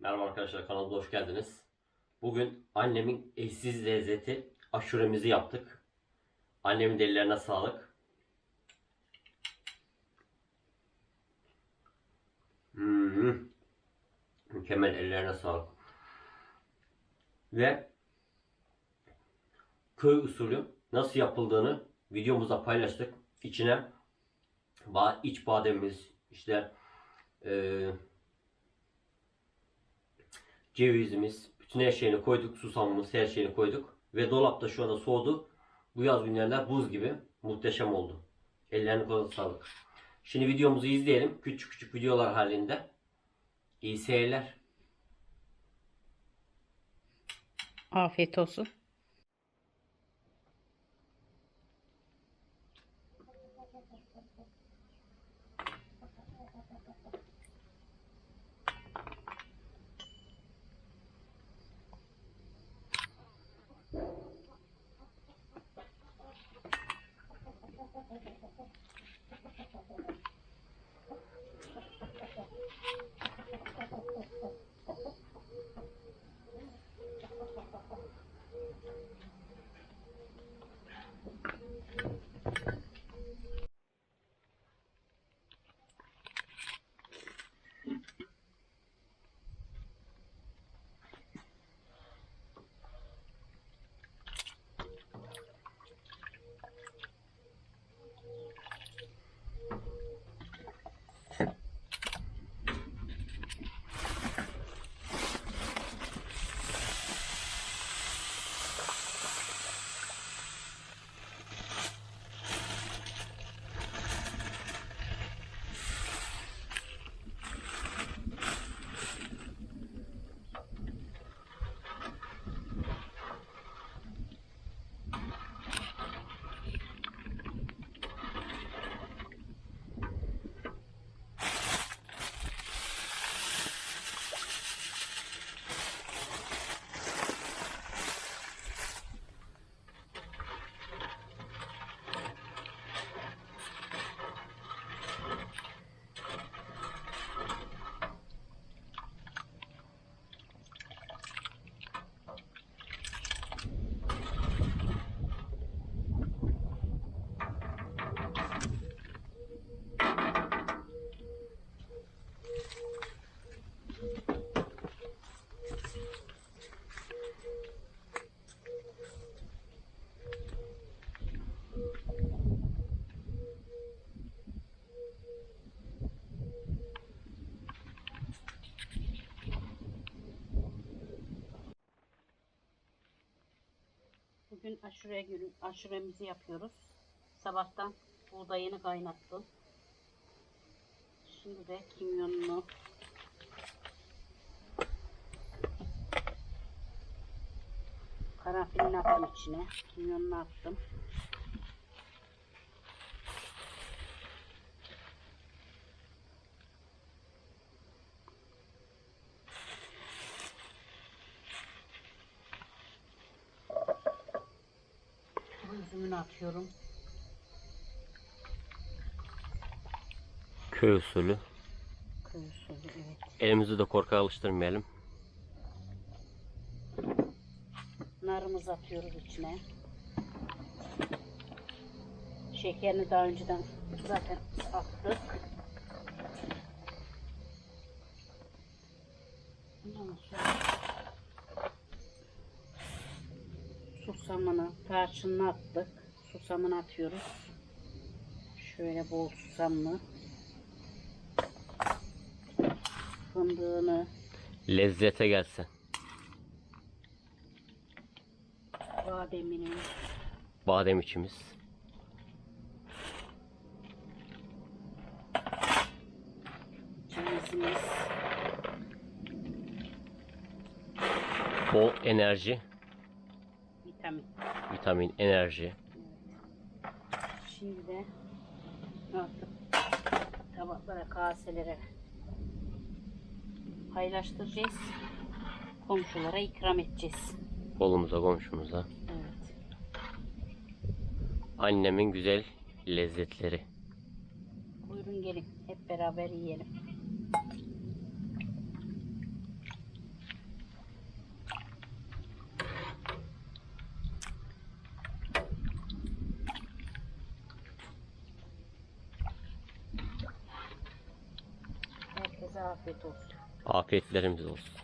Merhaba arkadaşlar kanalıma hoş geldiniz. Bugün annemin eşsiz lezzeti aşuremizi yaptık. Annemin ellerine sağlık. Hmm. Mükemmel ellerine sağlık. Ve köy usulü nasıl yapıldığını videomuzda paylaştık. İçine iç bademimiz, işte eee cevizimiz, bütün her şeyini koyduk, susamımız, her şeyini koyduk. Ve dolapta şu anda soğudu. Bu yaz günlerinde buz gibi muhteşem oldu. Ellerine kolay sağlık. Şimdi videomuzu izleyelim. Küçük küçük videolar halinde. İyi seyirler. Afiyet olsun. Aşure günü, aşuremizi yapıyoruz. Sabahtan buğdayını kaynattım. Şimdi de kimyonunu karanfilini attım içine. Kimyonunu attım. Bu üzümünü atıyorum. Köy usulü. Köy usulü evet. Elimizi de korkak alıştırmayalım. Narımızı atıyoruz içine. Şekerini daha önceden zaten attık. Susamını, tarçınını attık. Susamını atıyoruz. Şöyle bol susamlı. Fındığını, Lezzete gelsin. bademini, Badem içimiz. cevizimiz, Bol enerji, vitamin. vitamin, enerji. Şimdi de artık tabaklara, kaselere paylaştıracağız. Komşulara ikram edeceğiz. Kolumuza, komşumuza. Evet. Annemin güzel lezzetleri. Buyurun gelin. Hep beraber yiyelim. Afiyet olsun. Afiyetlerimiz olsun.